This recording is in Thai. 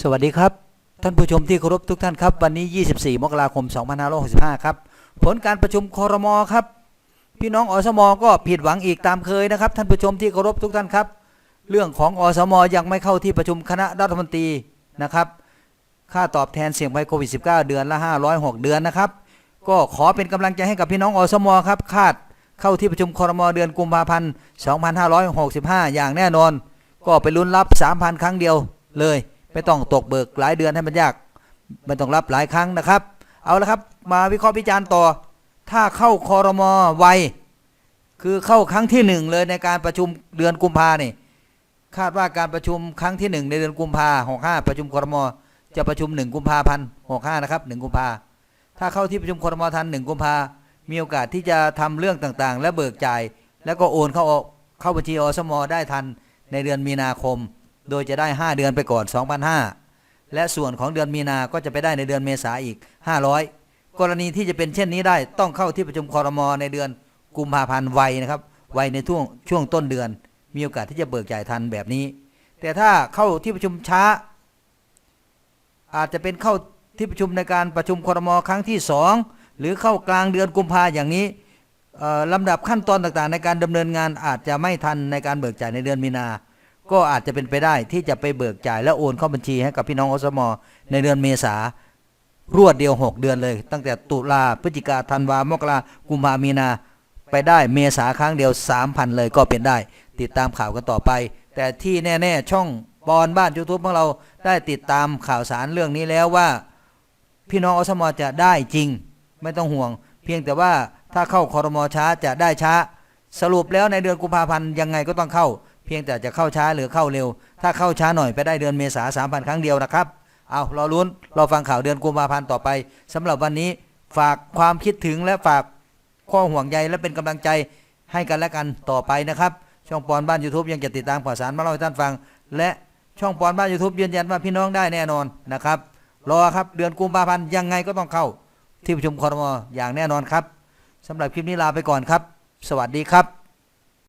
สวัสดีครับ ท่านผู้ชมที่เคารพทุกท่านครับ วันนี้ 24 มกราคม 2565 ครับ ผลการประชุมคอรมอครับ พี่น้องอสมก็ผิดหวังอีกตามเคยนะครับ ท่านผู้ชมที่เคารพทุกท่านครับ เรื่องของอสมยังไม่เข้าที่ประชุมคณะรัฐมนตรีนะครับ ค่าตอบแทนเสี่ยงภัยโควิด -19 เดือนละ 506 เดือนนะครับ ก็ขอเป็นกำลังใจให้กับพี่น้องอสมครับคาดเข้าที่ประชุมคอรมอเดือนกุมภาพันธ์ 2565 อย่างแน่นอน ก็ไปลุ้นรับ 3,000 ครั้งเดียวเลย ไม่ต้องตกเบิกหลายเดือนให้มันยากไม่ต้องรับหลายครั้งนะครับ เอาละครับ มาวิเคราะห์วิจารณ์ต่อ ถ้าเข้าคอรมอไวคือเข้าครั้งที่หนึ่งเลยในการประชุมเดือนกุมภาเนี่ยคาดว่าการประชุมครั้งที่หนึ่งในเดือนกุมภาหกห้าประชุมคอรมอจะประชุมหนึ่งกุมภาพันธ์หกห้านะครับหนึ่งกุมภาถ้าเข้าที่ประชุมคอรมอทันหนึ่งกุมภามีโอกาสที่จะทำเรื่องต่างๆ และเบิกจ่าย แล้วก็โอนเข้าเข้าบัญชีอสมอได้ทันในเดือนมีนาคม โดยจะได้ 5 เดือนไปก่อน2,500และส่วนของเดือนมีนาก็จะไปได้ในเดือนเมษาอีก 500 กรณีที่จะเป็นเช่นนี้ได้ต้องเข้าที่ประชุมคอรมอในเดือนกุมภาพันธ์ไวนะครับไวในช่วงช่วงต้นเดือน มีโอกาสที่จะเบิกจ่ายทันแบบนี้ แต่ถ้าเข้าที่ประชุมช้า อาจจะเป็นเข้าที่ประชุมในการประชุมคอรมอครั้งที่สองหรือเข้ากลางเดือนกุมภาอย่างนี้ลำดับขั้นตอนต่างๆ ในการดำเนินงานอาจจะไม่ทันในการเบิกจ่ายในเดือนมีนา ก็อาจจะเป็นไปได้ที่จะไปเบิกจ่ายและโอนเข้าบัญชีให้กับพี่น้องอสมในเดือนเมษารวดเดียว 6 เดือนเลย ตั้งแต่ตุลาพฤศจิกาธันวามกรากุมภามีนาไปได้เมษาครั้งเดียว 3,000 เลยก็เป็นได้ ติดตามข่าวกันต่อไป แต่ที่แน่ ๆ ช่องบอลบ้านยูทูบของเราได้ติดตามข่าวสารเรื่องนี้แล้วว่า พี่น้องอสมจะได้จริง ไม่ต้องห่วง เพียงแต่ว่าถ้าเข้าคอรมอช้าจะได้ช้า สรุปแล้วในเดือนกุมภาพันธ์ยังไงก็ต้องเข้า เพียงแต่จะเข้าช้าหรือเข้าเร็ว ถ้าเข้าช้าหน่อยไปได้เดือนเมษาสามพันครั้งเดียวนะครับ เอาเราลุ้นเราฟังข่าวเดือนกุมภาพันธ์ต่อไปสำหรับวันนี้ฝากความคิดถึงและฝากข้อห่วงใยและเป็นกำลังใจให้กันและกันต่อไปนะครับ ช่องปอนบ้าน YouTube ยังจะติดตามข่าวสารมาเล่าให้ท่านฟัง และช่องปอนบ้าน YouTube ยืนยันว่าพี่น้องได้แน่นอนนะครับ รอครับเดือนกุมภาพันธ์ยังไงก็ต้องเข้า ที่ประชุมคอรมออย่างแน่นอนครับสำหรับคลิปนี้ลาไปก่อนครับ สวัสดีครับ